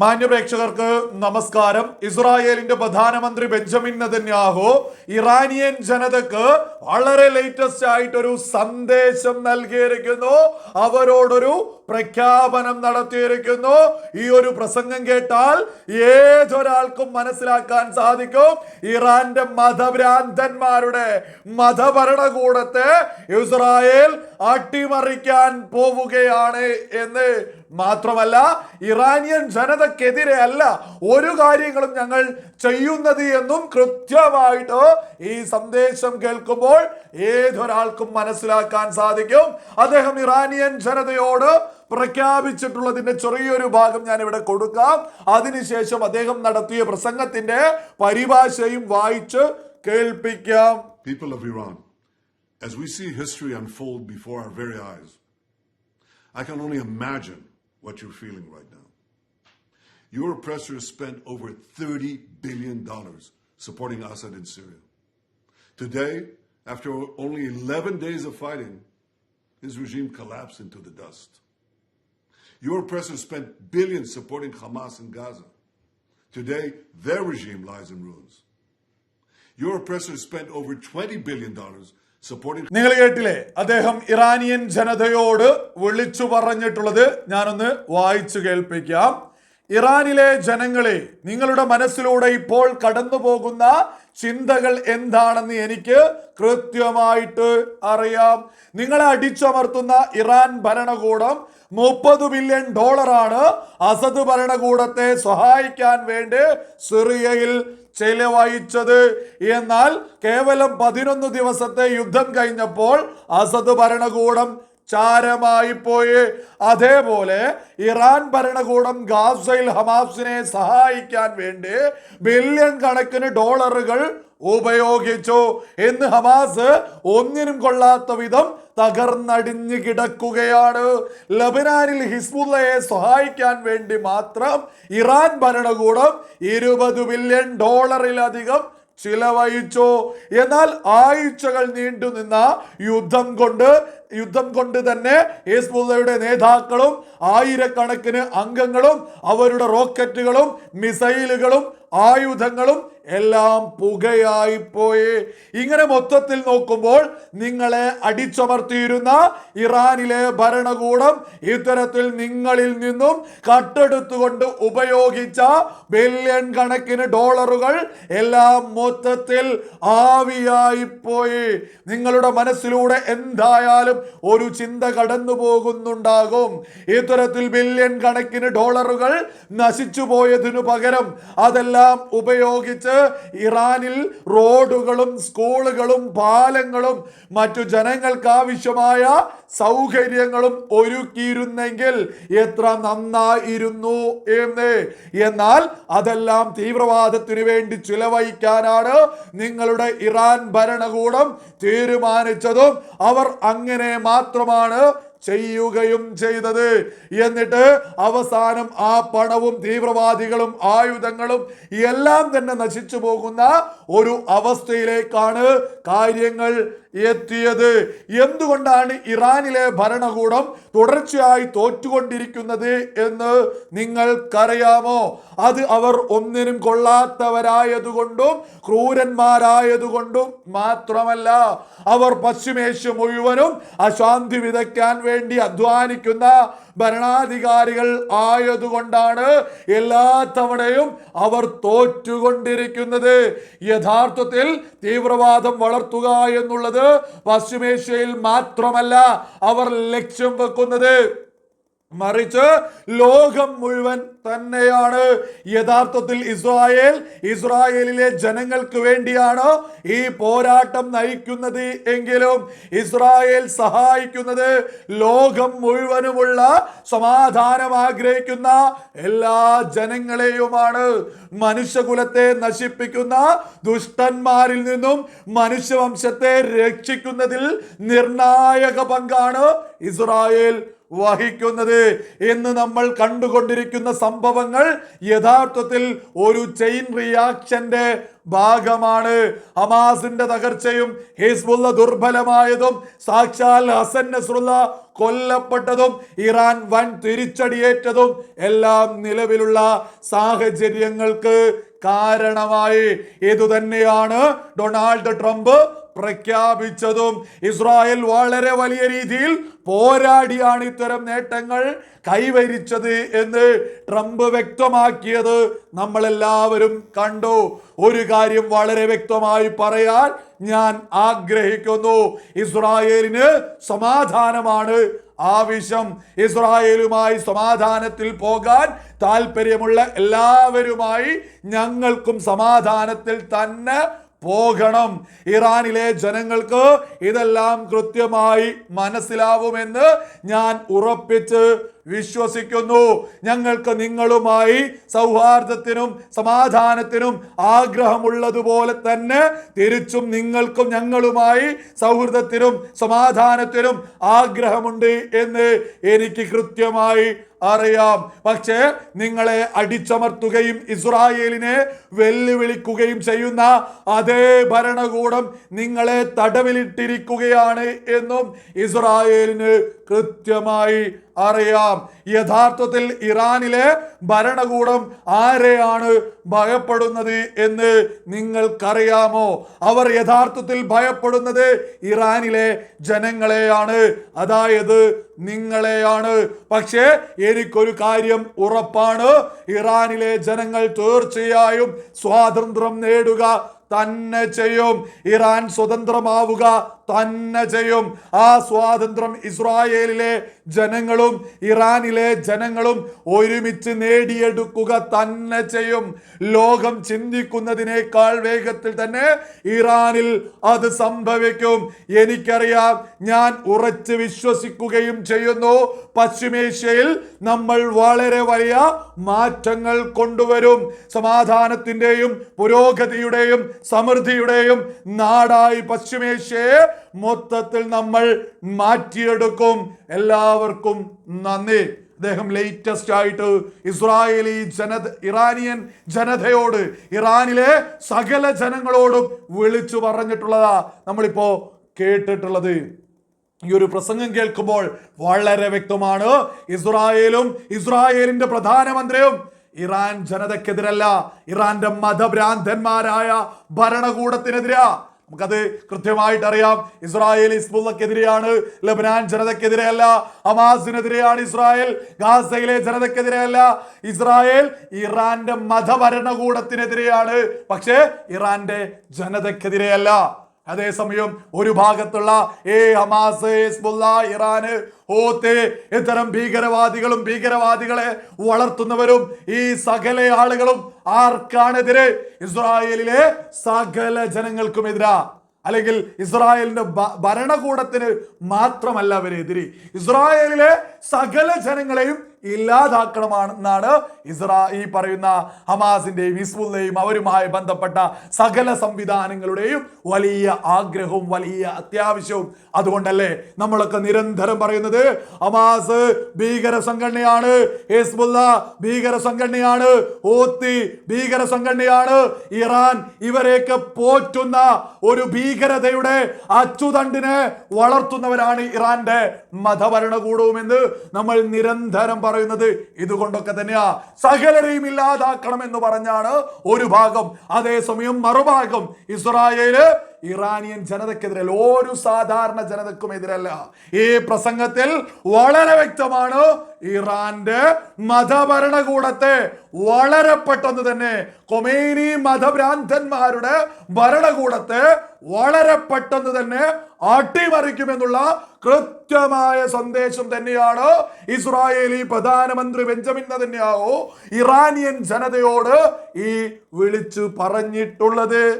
മാന്യപ്രേക്ഷകർക്ക് നമസ്കാരം. ഇസ്രായേലിന്റെ പ്രധാനമന്ത്രി ബെഞ്ചമിൻ നെതന്യാഹു ഇറാനിയൻ ജനതക്ക് വളരെ ലേറ്റസ്റ്റ് ആയിട്ടൊരു സന്ദേശം നൽകിയിരിക്കുന്നു. അവരോടൊരു പ്രഖ്യാപനം നടത്തിയിരിക്കുന്നു. ഈ ഒരു പ്രസംഗം കേട്ടാൽ ഏതൊരാൾക്കും മനസ്സിലാക്കാൻ സാധിക്കും. ഇറാന്റെ മതഭ്രാന്തന്മാരുടെ മതഭരണകൂടത്തെ ഇസ്രായേൽ അട്ടിമറിക്കാൻ പോവുകയാണ് എന്ന് മാത്രമല്ല ഇറാനിയൻ ജനതക്കെതിരെ അല്ല ഒരു കാര്യങ്ങളും ഞങ്ങൾ ചെയ്യുന്നത് എന്നും കൃത്യമായിട്ട് ഈ സന്ദേശം കേൾക്കുമ്പോൾ ഏതൊരാൾക്കും മനസ്സിലാക്കാൻ സാധിക്കും. അദ്ദേഹം ഇറാനിയൻ ജനതയോട് പ്രഖ്യാപിച്ചിട്ടുള്ളതിന്റെ ചെറിയൊരു ഭാഗം ഞാൻ ഇവിടെ കൊടുക്കാം. അതിനുശേഷം അദ്ദേഹം നടത്തിയ പ്രസംഗത്തിന്റെ പരിഭാഷയും വായിച്ച് കേൾപ്പിക്കാം. People of Iran, as we see history unfold before our very eyes, I can only imagine what you're feeling right now. Your oppressors spent over $30 billion supporting Assad in Syria. Today, after only 11 days of fighting, his regime collapsed into the dust. Your oppressors spent billions supporting Hamas in Gaza. Today, their regime lies in ruins. Your oppressors spent over $20 billion നിങ്ങൾ കേട്ടില്ലേ? അദ്ദേഹം Iranian ജനതയോട് വിളിച്ചു പറഞ്ഞിട്ടുള്ളത് ഞാനൊന്ന് വായിച്ചു കേൾപ്പിക്കാം. ഇറാനിലെ ജനങ്ങളെ നിങ്ങളുടെ മനസ്സിലൂടെ ഇപ്പോൾ കടന്നു പോകുന്ന ചിന്തകൾ എന്താണെന്ന് എനിക്ക് കൃത്യമായിട്ട് അറിയാം. നിങ്ങളെ അടിച്ചമർത്തുന്ന ഇറാൻ ഭരണകൂടം മുപ്പത് ബില്യൺ ഡോളറാണ് അസദ് ഭരണകൂടത്തെ സഹായിക്കാൻ വേണ്ടി സിറിയയിൽ ചെലവഴിച്ചത്. എന്നാൽ കേവലം പതിനൊന്ന് ദിവസത്തെ യുദ്ധം കഴിഞ്ഞപ്പോൾ അസദ് ഭരണകൂടം ചാരമായി പോയി. അതേപോലെ ഇറാൻ ഭരണകൂടം ഗാസയിൽ ഹമാസിനെ സഹായിക്കാൻ വേണ്ടി ബില്യൺ കണക്കിന് ഡോളറുകൾ ഉപയോഗിച്ചു. എന്ന് ഹമാസ് ഒന്നിനും കൊള്ളാത്ത വിധം തകർന്നടിഞ്ഞു കിടക്കുകയാണ്. ലബനാനിൽ ഹിസ്ബുള്ളയെ സഹായിക്കാൻ വേണ്ടി മാത്രം ഇറാൻ ഭരണകൂടം ഇരുപത് ബില്യൺ ഡോളറിലധികം ചിലവഴിച്ചു എന്നാൽ ആഴ്ചകൾ നീണ്ടുനിന്ന യുദ്ധം കൊണ്ട് യുദ്ധം കൊണ്ട് തന്നെ ഹിസ്ബുള്ളയുടെ നേതാക്കളും ആയിരക്കണക്കിന് അംഗങ്ങളും അവരുടെ റോക്കറ്റുകളും മിസൈലുകളും ആയുധങ്ങളും എല്ലാം പുകയായിപ്പോയി ഇങ്ങനെ മൊത്തത്തിൽ നോക്കുമ്പോൾ നിങ്ങളെ അടിച്ചമർത്തിയിരുന്ന ഇറാനിലെ ഭരണകൂടം ഇത്തരത്തിൽ നിങ്ങളിൽ നിന്നും കട്ടെടുത്തുകൊണ്ട് ഉപയോഗിച്ച ബില്യൺ കണക്കിന് ഡോളറുകൾ എല്ലാം മൊത്തത്തിൽ ആവിയായിപ്പോയി നിങ്ങളുടെ മനസ്സിലൂടെ എന്തായാലും ഒരു ചിന്ത കടന്നു പോകുന്നുണ്ടാകും. ഇത്തരത്തിൽ ബില്യൺ കണക്കിന് ഡോളറുകൾ നശിച്ചു പോയതിനു പകരം അതെല്ലാം ഉപയോഗിച്ച് ഇറാനിൽ റോഡുകളും സ്കൂളുകളും പാലങ്ങളും മറ്റു ജനങ്ങൾക്ക് ആവശ്യമായ സൗകര്യങ്ങളും ഒരുക്കിയിരുന്നെങ്കിൽ എത്ര നന്നായിരുന്നു എന്ന്. എന്നാൽ അതെല്ലാം തീവ്രവാദത്തിനു വേണ്ടി ചിലവഴിക്കാനാണ് നിങ്ങളുടെ ഇറാൻ ഭരണകൂടം തീരുമാനിച്ചതും. അവർ അങ്ങനെ മാത്രമാണ് ചെയ്യുകയും ചെയ്തത്. എന്നിട്ട് അവസാനം ആ പണവും തീവ്രവാദികളും ആയുധങ്ങളും എല്ലാം തന്നെ നശിച്ചു പോകുന്ന ഒരു അവസ്ഥയിലേക്കാണ് കാര്യങ്ങൾ എത്തിയത്. എന്തുകൊണ്ടാണ് ഇറാനിലെ ഭരണകൂടം തുടർച്ചയായി തോറ്റുകൊണ്ടിരിക്കുന്നത് എന്ന് നിങ്ങൾക്കറിയാമോ? അത് അവർ ഒന്നിനും കൊള്ളാത്തവരായതുകൊണ്ടും ക്രൂരന്മാരായതുകൊണ്ടും മാത്രമല്ല അവർ പശ്ചിമേഷ്യ മുഴുവനും അശാന്തി വിതയ്ക്കാൻ വേണ്ടി അധ്വാനിക്കുന്ന ഭരണാധികാരികൾ ആയതുകൊണ്ടാണ് എല്ലാ തവണയും അവർ തോറ്റുകൊണ്ടിരിക്കുന്നത്. യഥാർത്ഥത്തിൽ തീവ്രവാദം വളർത്തുക എന്നുള്ളത് പശ്ചിമേഷ്യയിൽ മാത്രമല്ല അവർ ലക്ഷ്യം വെക്കുന്നത്. മറിച്ച് ലോകം മുഴുവൻ തന്നെയാണ്. യഥാർത്ഥത്തിൽ ഇസ്രായേൽ ഇസ്രായേലിലെ ജനങ്ങൾക്ക് വേണ്ടിയാണ് ഈ പോരാട്ടം നയിക്കുന്നത് എങ്കിലും ഇസ്രായേൽ സഹായിക്കുന്നത് ലോകം മുഴുവനുമുള്ള സമാധാനം ആഗ്രഹിക്കുന്ന എല്ലാ ജനങ്ങളെയുമാണ്. മനുഷ്യകുലത്തെ നശിപ്പിക്കുന്ന ദുഷ്ടന്മാരിൽ നിന്നും മനുഷ്യവംശത്തെ രക്ഷിക്കുന്നതിൽ നിർണായക പങ്കാണ് ഇസ്രായേൽ. വഹിക്കുന്നത് എന്ന് നമ്മൾ കണ്ടുകൊണ്ടിരിക്കുന്ന സംഭവങ്ങൾ യഥാർത്ഥത്തിൽ ഒരു ചെയിൻ റിയാക്ഷന്റെ ഭാഗമാണ്. ഹമാസിന്റെ തകർച്ചയും ഹിസ്ബുള്ള ദുർബലമായതും സാക്ഷാൽ ഹസൻ നസ്രുള്ള കൊല്ലപ്പെട്ടതും ഇറാൻ വൻ തിരിച്ചടിയേറ്റതും എല്ലാം നിലവിലുള്ള സാഹചര്യങ്ങൾക്ക് കാരണമായി. ഇതുതന്നെയാണ് ഡൊണാൾഡ് ട്രംപ് പ്രഖ്യാപിച്ചതും ഇസ്രായേൽ വളരെ വലിയ രീതിയിൽ പോരാടിയാണ് ഇത്തരം നേട്ടങ്ങൾ കൈവരിച്ചത് എന്ന് ട്രംപ് വ്യക്തമാക്കിയത് നമ്മളെല്ലാവരും കണ്ടു. ഒരു കാര്യം വളരെ വ്യക്തമായി പറയാൻ ഞാൻ ആഗ്രഹിക്കുന്നു. ഇസ്രായേലിന് സമാധാനമാണ് ആവശ്യം. ഇസ്രായേലുമായി സമാധാനത്തിൽ പോകാൻ താല്പര്യമുള്ള എല്ലാവരുമായി ഞങ്ങൾക്കും സമാധാനത്തിൽ തന്നെ പോകണം. ഇറാനിലെ ജനങ്ങൾക്ക് ഇതെല്ലാം കൃത്യമായി മനസ്സിലാവുമെന്ന് ഞാൻ ഉറപ്പിച്ച് വിശ്വസിക്കുന്നു. ഞങ്ങൾക്ക് നിങ്ങളുമായി സൗഹാർദ്ദത്തിനും സമാധാനത്തിനും ആഗ്രഹമുള്ളതുപോലെ തന്നെ തിരിച്ചും നിങ്ങൾക്കും ഞങ്ങളുമായി സൗഹൃദത്തിനും സമാധാനത്തിനും ആഗ്രഹമുണ്ട് എന്ന് എനിക്ക് കൃത്യമായി അറിയാം. പക്ഷേ നിങ്ങളെ അടിച്ചമർത്തുകയും ഇസ്രായേലിനെ വെല്ലുവിളിക്കുകയും ചെയ്യുന്ന അതേ ഭരണകൂടം നിങ്ങളെ തടവിലിട്ടിരിക്കുകയാണ് എന്നും ഇസ്രായേലിന് കൃത്യമായി അറിയാം. യഥാർത്ഥത്തിൽ ഇറാനിലെ ഭരണകൂടം ആരെയാണ് ഭയപ്പെടുന്നത് എന്ന് നിങ്ങൾക്കറിയാമോ? അവർ യഥാർത്ഥത്തിൽ ഭയപ്പെടുന്നത് ഇറാനിലെ ജനങ്ങളെയാണ്. അതായത് നിങ്ങളെയാണ്. പക്ഷേ എനിക്കൊരു കാര്യം ഉറപ്പാണ്. ഇറാനിലെ ജനങ്ങൾ തീർച്ചയായും സ്വാതന്ത്ര്യം നേടുക തന്നെ ചെയ്യും. ഇറാൻ സ്വതന്ത്രമാവുക തന്നെ ചെയ്യും. ആ സ്വാതന്ത്ര്യം ഇസ്രായേലിലെ ജനങ്ങളും ഇറാനിലെ ജനങ്ങളും ഒരുമിച്ച് നേടിയെടുക്കുക തന്നെ ചെയ്യും. ലോകം ചിന്തിക്കുന്നതിനേക്കാൾ വേഗത്തിൽ തന്നെ ഇറാനിൽ അത് സംഭവിക്കും. എനിക്കറിയാം ഞാൻ ഉറച്ച് വിശ്വസിക്കുകയും ചെയ്യുന്നു. പശ്ചിമേഷ്യയിൽ നമ്മൾ വളരെ വലിയ മാറ്റങ്ങൾ കൊണ്ടുവരും. സമാധാനത്തിന്റെയും പുരോഗതിയുടെയും സമൃദ്ധിയുടെയും നാടായി പശ്ചിമേഷ്യയെ മൊത്തത്തിൽ നമ്മൾ മാറ്റിയെടുക്കും. എല്ലാവർക്കും നന്ദി. അദ്ദേഹം ലേറ്റസ്റ്റ് ആയിട്ട് ഇസ്രായേലി ജനത ഇറാനിയൻ ജനതയോട് ഇറാനിലെ സകല ജനങ്ങളോടും വിളിച്ചു പറഞ്ഞിട്ടുള്ളതാ നമ്മളിപ്പോ കേട്ടിട്ടുള്ളത്. ഈ ഒരു പ്രസംഗം കേൾക്കുമ്പോൾ വളരെ വ്യക്തമാണ്. ഇസ്രായേലും ഇസ്രായേലിന്റെ പ്രധാനമന്ത്രിയും ഇറാൻ ജനതക്കെതിരല്ല ഇറാന്റെ മതഭ്രാന്തന്മാരായ ഭരണകൂടത്തിനെതിരാ നമുക്കത് കൃത്യമായിട്ട് അറിയാം ഇസ്രായേൽ ഇസ്ബുള്ളക്കെതിരെയാണ് ലബനാൻ ജനതക്കെതിരെയല്ല ഹമാസിനെതിരെയാണ് ഇസ്രായേൽ ഗാസയിലെ ജനതക്കെതിരെയല്ല. ഇസ്രായേൽ ഇറാന്റെ മതഭരണകൂടത്തിനെതിരെയാണ് പക്ഷേ ഇറാന്റെ ജനതയ്ക്കെതിരെയല്ല അതേസമയം ഒരു ഭാഗത്തുള്ള ഏ ഹമാസ് ഹിസ്ബുല്ല ഇറാന് ഓത്തെ ഇത്തരം ഭീകരവാദികളും ഭീകരവാദികളെ വളർത്തുന്നവരും ഈ സകല ആളുകളും ആർക്കാണെതിരെ? ഇസ്രായേലിലെ സകല ജനങ്ങൾക്കും എതിരാ. അല്ലെങ്കിൽ ഇസ്രായേലിന്റെ ഭരണകൂടത്തിന് മാത്രമല്ല അവരെതിരെ. ഇസ്രായേലിലെ സകല ജനങ്ങളെയും ഇല്ലാതാക്കണമെന്നാണ് ഇസ്രാ ഈ പറയുന്ന ഹമാസിന്റെയും ഹിസ്ബുള്ളയും അവരുമായി ബന്ധപ്പെട്ട സകല സംവിധാനങ്ങളുടെയും വലിയ ആഗ്രഹവും വലിയ അത്യാവശ്യവും. അതുകൊണ്ടല്ലേ നമ്മളൊക്കെ നിരന്തരം പറയുന്നത്? ഹമാസ് ഭീകര സംഘടനയാണ് ഹിസ്ബുള്ള ഭീകര സംഘടനയാണ് ഓത്തി ഭീകര സംഘടനയാണ് ഇറാൻ ഇവരെയൊക്കെ പോറ്റുന്ന ഒരു ഭീകരതയുടെ അച്ചുതണ്ടിനെ വളർത്തുന്നവരാണ് ഇറാന്റെ മതഭരണകൂടവും എന്ന് നമ്മൾ നിരന്തരം പറയുന്നത് ഇതുകൊണ്ടൊക്കെ തന്നെയാ. സകലരെയും ഇല്ലാതാക്കണം എന്ന് പറഞ്ഞാണ് ഒരു ഭാഗം. അതേസമയം മറുഭാഗം ഇസ്രായേൽ ഇറാനിയൻ ജനതക്കെതിരെ ഒരു സാധാരണ ജനതക്കും എതിരല്ല. ഈ പ്രസംഗത്തിൽ വളരെ വ്യക്തമാണ് ഇറാന്റെ മതഭരണകൂടത്തെ വളരെ പെട്ടെന്ന് തന്നെ കൊമേനി മതഭ്രാന്തന്മാരുടെ ഭരണകൂടത്തെ വളരെ പെട്ടെന്ന് തന്നെ അട്ടിമറിക്കുമെന്നുള്ള കൃത്യമായ സന്ദേശം തന്നെയാണ് ഇസ്രായേലി പ്രധാനമന്ത്രി ബെഞ്ചമിൻ തന്നെയാവോ ഇറാനിയൻ ജനതയോട് ഈ വിളിച്ചു പറഞ്ഞിട്ടുള്ളത്.